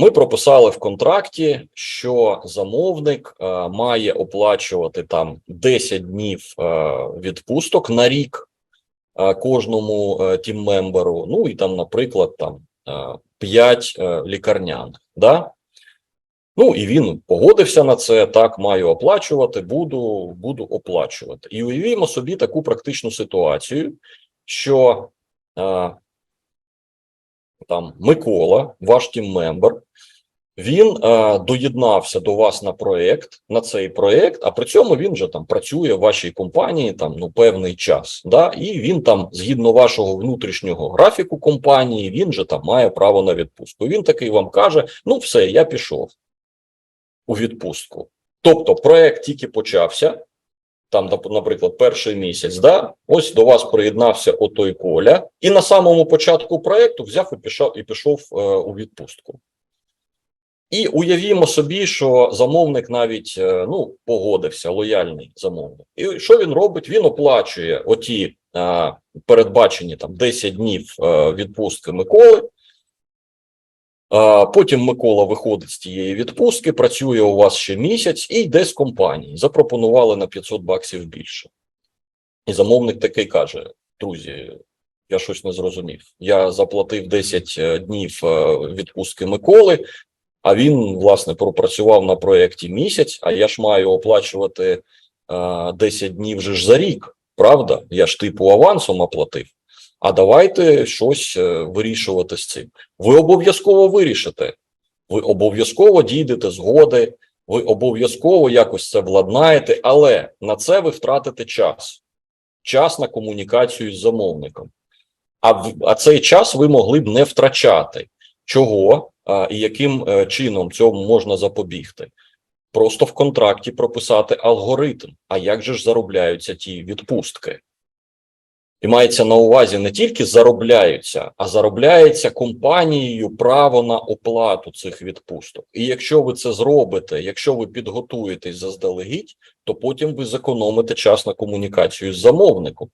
Ми прописали в контракті, що замовник е, має оплачувати там 10 днів е, відпусток на рік е, кожному е, тіммемберу. Ну і там, наприклад, там е, 5 е, лікарняних. Да? Ну і він погодився на це. Так, маю оплачувати, буду, буду оплачувати. І уявімо собі таку практичну ситуацію, що е, там Микола, ваш тіммембер, він е, доєднався до вас на проект, на цей проект, а при цьому він же там працює в вашій компанії там ну певний час. Да? І він там, згідно вашого внутрішнього графіку компанії, він же там має право на відпустку. Він такий вам каже: ну, все, я пішов у відпустку. Тобто, проект тільки почався. Там, нап- наприклад, перший місяць, да, ось до вас приєднався отой Коля, і на самому початку проекту взяв і пішов і пішов е, у відпустку. І уявімо собі, що замовник навіть е, ну, погодився, лояльний замовник. І що він робить? Він оплачує оті е, передбачені там 10 днів е, відпустки Миколи. Потім Микола виходить з тієї відпустки, працює у вас ще місяць і йде з компанії. Запропонували на 500 баксів більше. І замовник такий каже: друзі, я щось не зрозумів. Я заплатив 10 днів е, відпустки Миколи, а він, власне, пропрацював на проєкті місяць, а я ж маю оплачувати е, 10 днів же ж за рік. Правда? Я ж типу авансом оплатив. А давайте щось е, вирішувати з цим. Ви обов'язково вирішите. Ви обов'язково дійдете згоди, ви обов'язково якось це владнаєте, але на це ви втратите час. Час на комунікацію з замовником. А, а цей час ви могли б не втрачати. Чого а, і яким е, чином цьому можна запобігти? Просто в контракті прописати алгоритм. А як же ж заробляються ті відпустки? І мається на увазі не тільки заробляються, а заробляється компанією право на оплату цих відпусток. І якщо ви це зробите, якщо ви підготуєтесь заздалегідь, то потім ви зекономите час на комунікацію з замовником.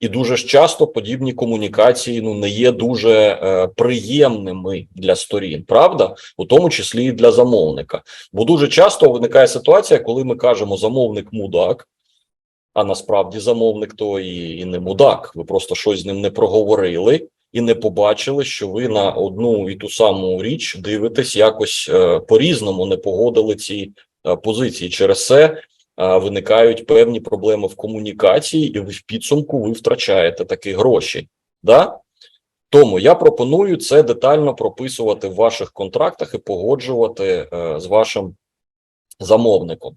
І дуже ж часто подібні комунікації ну не є дуже е, приємними для сторін, правда, у тому числі і для замовника. Бо дуже часто виникає ситуація, коли ми кажемо замовник мудак. А насправді замовник то і, і не мудак. Ви просто щось з ним не проговорили і не побачили, що ви на одну і ту саму річ дивитесь якось е, по-різному, не погодили ці е, позиції. Через це е, виникають певні проблеми в комунікації, і ви в підсумку ви втрачаєте такі гроші. Да? Тому я пропоную це детально прописувати в ваших контрактах і погоджувати з вашим замовником.